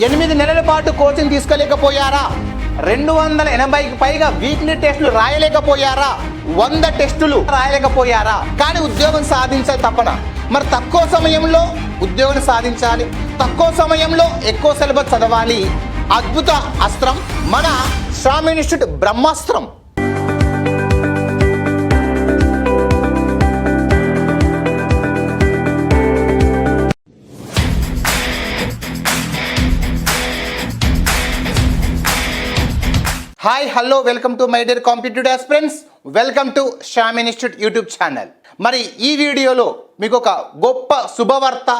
ఎనిమిది నెలల పాటు కోచింగ్ తీసుకోలేకపోయారా? రెండు వందల ఎనభైకి పైగా వీక్లీ టెస్టులు రాయలేకపోయారా? వంద టెస్టులు రాయలేకపోయారా? కానీ ఉద్యోగం సాధించాలి తప్పన. మరి తక్కువ సమయంలో ఉద్యోగం సాధించాలి. తక్కువ సమయంలో ఎక్కువ సిలబస్ చదవాలి. అద్భుత అస్త్రం. మన శ్రామ్ ఇన్స్టిట్యూట్ బ్రహ్మాస్త్రం. Hi hello welcome to my dear competitive aspirants welcome to Shyam institute YouTube channel మరి ఈ వీడియోలో మీకు ఒక గొప్ప శుభవార్త.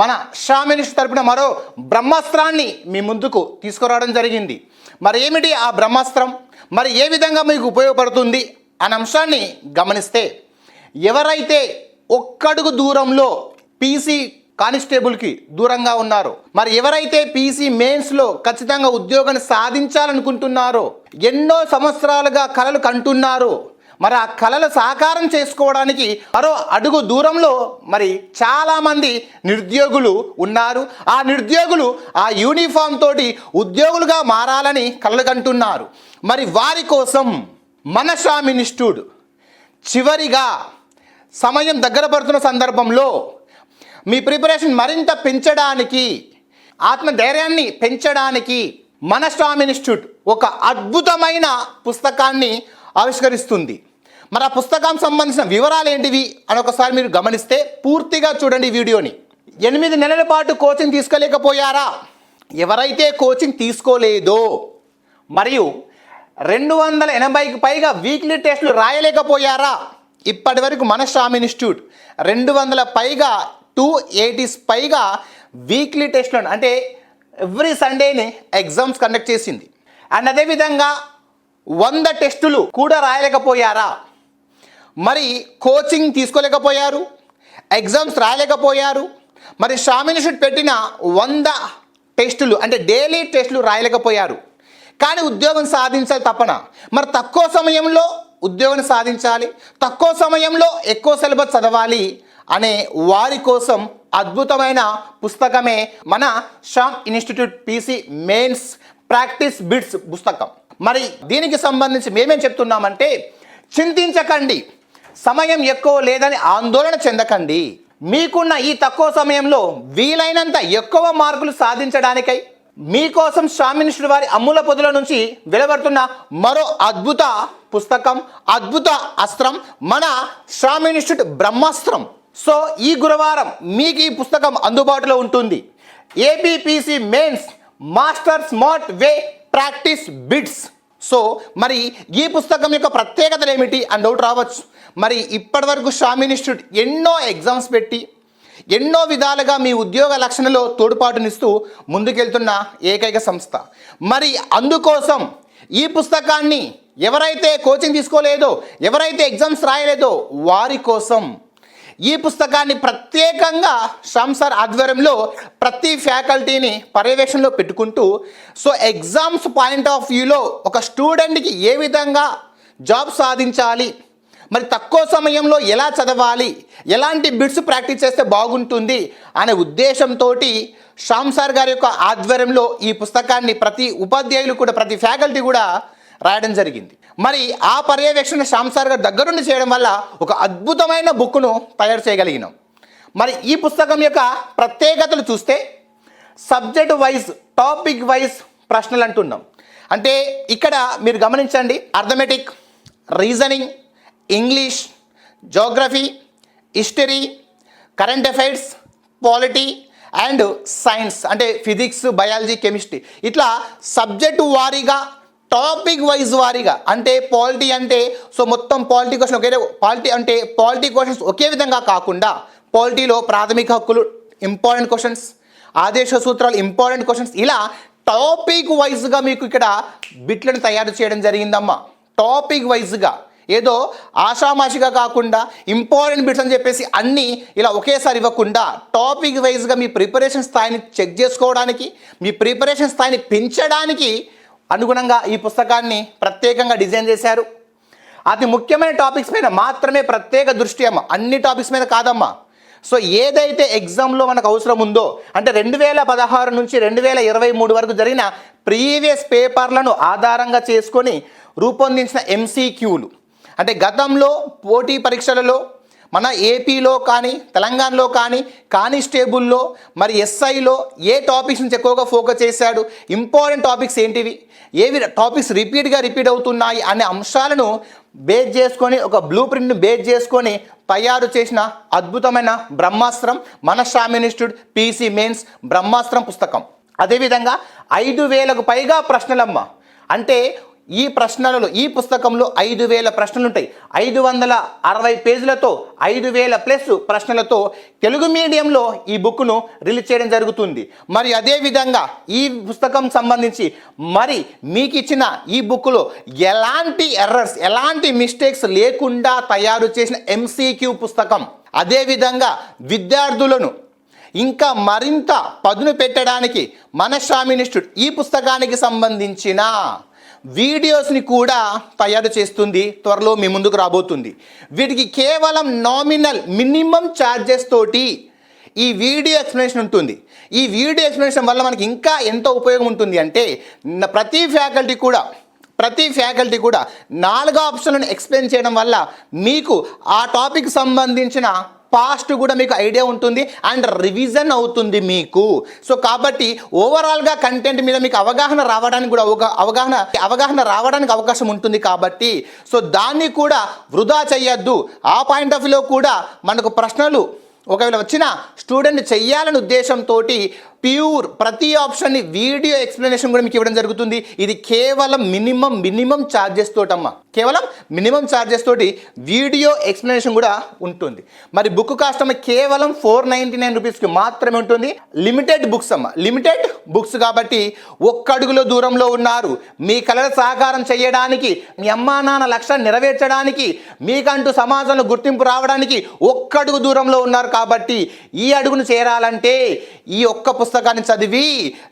మన శ్యామ్ ఇన్స్టిట్యూట్ తరపున మరో బ్రహ్మాస్త్రాన్ని మీ ముందుకు తీసుకురావడం జరిగింది. మరి ఏమిటి ఆ బ్రహ్మాస్త్రం? మరి ఏ విధంగా మీకు ఉపయోగపడుతుంది? అనే అంశాన్ని గమనిస్తే ఎవరైతే ఒక్కడుగు దూరంలో పీసీ కానిస్టేబుల్కి దూరంగా ఉన్నారు. మరి ఎవరైతే పీసీ మెయిన్స్లో ఖచ్చితంగా ఉద్యోగాన్ని సాధించాలనుకుంటున్నారో ఎన్నో సంవత్సరాలుగా కలలు కంటున్నారు. మరి ఆ కళలు సాకారం చేసుకోవడానికి మరో అడుగు దూరంలో మరి చాలామంది నిరుద్యోగులు ఉన్నారు. ఆ నిరుద్యోగులు ఆ యూనిఫామ్ తోటి ఉద్యోగులుగా మారాలని కలలు కంటున్నారు. మరి వారి కోసం మన షామ్ చివరిగా సమయం దగ్గర పడుతున్న సందర్భంలో మీ ప్రిపరేషన్ మరింత పెంచడానికి ఆత్మధైర్యాన్ని పెంచడానికి మన స్వామి ఇన్స్టిట్యూట్ ఒక అద్భుతమైన పుస్తకాన్ని ఆవిష్కరిస్తుంది. మరి ఆ పుస్తకం సంబంధించిన వివరాలు ఏంటివి అని ఒకసారి మీరు గమనిస్తే పూర్తిగా చూడండి వీడియోని. ఎనిమిది నెలల పాటు కోచింగ్ తీసుకోలేకపోయారా? ఎవరైతే కోచింగ్ తీసుకోలేదో మరియు రెండు వందల ఎనభైకి పైగా వీక్లీ టెస్టులు రాయలేకపోయారా? ఇప్పటి వరకు మన స్వామి ఇన్స్టిట్యూట్ రెండు వందల పైగా టూ ఎయిటీస్ పైగా వీక్లీ టెస్ట్లను అంటే ఎవ్రీ సండేని ఎగ్జామ్స్ కండక్ట్ చేసింది. అండ్ అదేవిధంగా వంద టెస్టులు కూడా రాయలేకపోయారా? మరి కోచింగ్ తీసుకోలేకపోయారు. ఎగ్జామ్స్ రాయలేకపోయారు. మరి శ్రామ్ పెట్టిన వంద టెస్టులు అంటే డైలీ టెస్టులు రాయలేకపోయారు. కానీ ఉద్యోగం సాధించాలి తప్పన. మరి తక్కువ సమయంలో ఉద్యోగం సాధించాలి. తక్కువ సమయంలో ఎక్కువ సిలబస్ చదవాలి. అనే వారి కోసం అద్భుతమైన పుస్తకమే మన Sham institute PC mains practice bits పుస్తకం. మరి దీనికి సంబంధించి మేమేం చెప్తున్నామంటే చింతించకండి. సమయం ఎక్కువ లేదని ఆందోళన చెందకండి. మీకున్న ఈ తక్కువ సమయంలో వీలైనంత ఎక్కువ మార్కులు సాధించడానికై మీకోసం స్వామినిషుడు వారి అమ్ముల పొదుల నుంచి వెలువడుతున్న మరో అద్భుత పుస్తకం అద్భుత అస్త్రం మన స్వామి బ్రహ్మాస్త్రం. సో ఈ గురువారం మీకు ఈ పుస్తకం అందుబాటులో ఉంటుంది. APPC mains master smart way practice bits so మరి ఈ పుస్తకం యొక్క ప్రత్యేకతలు ఏమిటి అని డౌట్ రావచ్చు. మరి ఇప్పటివరకు షామి ఇన్స్టిట్యూట్ ఎన్నో ఎగ్జామ్స్ పెట్టి ఎన్నో విధాలుగా మీ ఉద్యోగ లక్షణలో తోడ్పాటునిస్తూ ముందుకెళ్తున్న ఏకైక సంస్థ. మరి అందుకోసం ఈ పుస్తకాన్ని ఎవరైతే కోచింగ్ తీసుకోలేదో ఎవరైతే ఎగ్జామ్స్ రాయలేదో వారి కోసం ఈ పుస్తకాన్ని ప్రత్యేకంగా సార్ ఆధ్వర్యంలో ప్రతి ఫ్యాకల్టీని పర్యవేక్షణలో పెట్టుకుంటూ సో ఎగ్జామ్స్ పాయింట్ ఆఫ్ వ్యూలో ఒక స్టూడెంట్కి ఏ విధంగా జాబ్ సాధించాలి మరి తక్కువ సమయంలో ఎలా చదవాలి ఎలాంటి బిట్స్ ప్రాక్టీస్ చేస్తే బాగుంటుంది అనే ఉద్దేశంతో శ్యామ్ సార్ గారి యొక్క ఆధ్వర్యంలో ఈ పుస్తకాన్ని ప్రతి ఉపాధ్యాయులు కూడా ప్రతి ఫ్యాకల్టీ కూడా రాయడం జరిగింది. మరి ఆ పర్యవేక్షణ శ్యామ్ సార్ గారి దగ్గరుండి చేయడం వల్ల ఒక అద్భుతమైన బుక్ను తయారు చేయగలిగినాం. మరి ఈ పుస్తకం యొక్క ప్రత్యేకతలు చూస్తే సబ్జెక్ట్ వైజ్ టాపిక్ వైజ్ ప్రశ్నలు అంటున్నాం. అంటే ఇక్కడ మీరు గమనించండి arithmetic reasoning English geography history current affairs polity and science అంటే ఫిజిక్స్ బయాలజీ కెమిస్ట్రీ. ఇట్లా సబ్జెక్టు వారీగా టాపిక్ వైజ్ వారీగా. అంటే పాలిటీ అంటే సో మొత్తం పాలిటీ క్వశ్చన్ ఒకే పాలిటీ అంటే పాలిటీ క్వశ్చన్స్ ఒకే విధంగా కాకుండా పాలిటీలో ప్రాథమిక హక్కులు ఇంపార్టెంట్ క్వశ్చన్స్ ఆదేశ సూత్రాలు ఇంపార్టెంట్ క్వశ్చన్స్ ఇలా టాపిక్ వైజ్గా మీకు ఇక్కడ బిట్లను తయారు చేయడం జరిగిందమ్మా. టాపిక్ వైజ్గా ఏదో ఆషామాషిగా కాకుండా ఇంపార్టెంట్ బిట్స్ అని చెప్పేసి అన్నీ ఇలా ఒకేసారి ఇవ్వకుండా టాపిక్ వైజ్గా మీ ప్రిపరేషన్ స్థాయిని చెక్ చేసుకోవడానికి మీ ప్రిపరేషన్ స్థాయిని పెంచడానికి అనుగుణంగా ఈ పుస్తకాన్ని ప్రత్యేకంగా డిజైన్ చేశారు. అతి ముఖ్యమైన టాపిక్స్ పైన మాత్రమే ప్రత్యేక దృష్టి అమ్మ. అన్ని టాపిక్స్ మీద కాదమ్మా. సో ఏదైతే ఎగ్జామ్లో మనకు అవసరం ఉందో అంటే రెండు వేల పదహారు నుంచి రెండు వేల ఇరవై మూడు వరకు జరిగిన ప్రీవియస్ పేపర్లను ఆధారంగా చేసుకొని రూపొందించిన ఎంసీక్యూలు. అంటే గతంలో పోటీ పరీక్షలలో మన ఏపీలో కానీ తెలంగాణలో కానీ కానిస్టేబుల్లో మరి ఎస్ఐలో ఏ టాపిక్స్ నుంచి ఎక్కువగా ఫోకస్ చేశాడు ఇంపార్టెంట్ టాపిక్స్ ఏంటివి ఏవి టాపిక్స్ రిపీట్గా రిపీట్ అవుతున్నాయి అనే అంశాలను బేస్ చేసుకొని ఒక బ్లూ ప్రింట్ను బేస్ చేసుకొని తయారు చేసిన అద్భుతమైన బ్రహ్మాస్త్రం మన శ్రామ్ ఇన్స్టిట్యూట్ పీసీ మెయిన్స్ బ్రహ్మాస్త్రం పుస్తకం. అదేవిధంగా ఐదు వేలకు పైగా ప్రశ్నలమ్మ. అంటే ఈ ప్రశ్నలలో ఈ పుస్తకంలో ఐదు వేల ప్రశ్నలు ఉంటాయి ఐదు వందల అరవై పేజీలతో ఐదు వేల ప్లస్ ప్రశ్నలతో తెలుగు మీడియంలో ఈ బుక్ను రిలీజ్ చేయడం జరుగుతుంది. మరి అదేవిధంగా ఈ పుస్తకం సంబంధించి మరి మీకు ఇచ్చిన ఈ బుక్లో ఎలాంటి ఎర్రర్స్ ఎలాంటి మిస్టేక్స్ లేకుండా తయారు చేసిన ఎంసీక్యూ పుస్తకం అదేవిధంగా విద్యార్థులను ఇంకా మరింత పదును పెట్టడానికి మన ఇన్స్టిట్యూట్ ఈ పుస్తకానికి సంబంధించిన వీడియోస్ని కూడా తయారు చేస్తుంది త్వరలో మీ ముందుకు రాబోతుంది. వీటికి కేవలం నామినల్ మినిమం ఛార్జెస్ తోటి ఈ వీడియో ఎక్స్ప్లెనేషన్ ఉంటుంది. ఈ వీడియో ఎక్స్ప్లెనేషన్ వల్ల మనకి ఇంకా ఎంత ఉపయోగం ఉంటుంది అంటే ప్రతి ఫ్యాకల్టీ కూడా ప్రతి ఫ్యాకల్టీ కూడా నాలుగు ఆప్షన్లను ఎక్స్ప్లెయిన్ చేయడం వల్ల మీకు ఆ టాపిక్ సంబంధించిన పాస్ట్ కూడా మీకు ఐడియా ఉంటుంది అండ్ రివిజన్ అవుతుంది మీకు. సో కాబట్టి ఓవరాల్గా కంటెంట్ మీద మీకు అవగాహన రావడానికి కూడా ఒక అవగాహన అవగాహన రావడానికి అవకాశం ఉంటుంది కాబట్టి సో దాన్ని కూడా వృధా చేయొద్దు. ఆ పాయింట్ ఆఫ్ వ్యూలో కూడా మనకు ప్రశ్నలు ఒకవేళ వచ్చిన స్టూడెంట్ చెయ్యాలని ఉద్దేశంతో ప్యూర్ ప్రతి ఆప్షన్ని వీడియో ఎక్స్ప్లెనేషన్ కూడా మీకు ఇవ్వడం జరుగుతుంది. ఇది కేవలం మినిమం మినిమం ఛార్జెస్ తోటమ్మా. కేవలం మినిమం ఛార్జెస్ తోటి వీడియో ఎక్స్ప్లెనేషన్ కూడా ఉంటుంది. మరి బుక్ కాస్ట్ అమ్మ కేవలం ఫోర్ నైంటీ నైన్ రూపీస్కి మాత్రమే ఉంటుంది. లిమిటెడ్ బుక్స్ అమ్మ. లిమిటెడ్ బుక్స్ కాబట్టి ఒక్కడుగులో దూరంలో ఉన్నారు. మీ కళల సహకారం చేయడానికి మీ అమ్మా నాన్న లక్ష్యాన్ని నెరవేర్చడానికి మీకంటూ సమాజంలో గుర్తింపు రావడానికి ఒక్కడుగు దూరంలో ఉన్నారు కాబట్టి ఈ అడుగును చేరాలంటే ఈ ఒక్క పుస్తకం పుస్తకాన్ని చదివి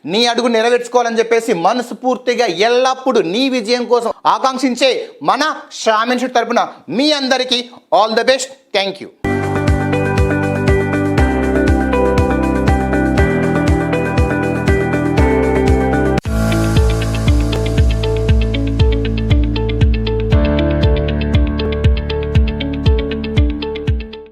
నీ అడుగు నెరవేర్చుకోవాలని చెప్పేసి మనస్ఫూర్తిగా ఎల్లప్పుడూ నీ విజయం కోసం ఆకాంక్షించే మన శ్రామిన్ తరపున మీ అందరికీ all the best. Thank you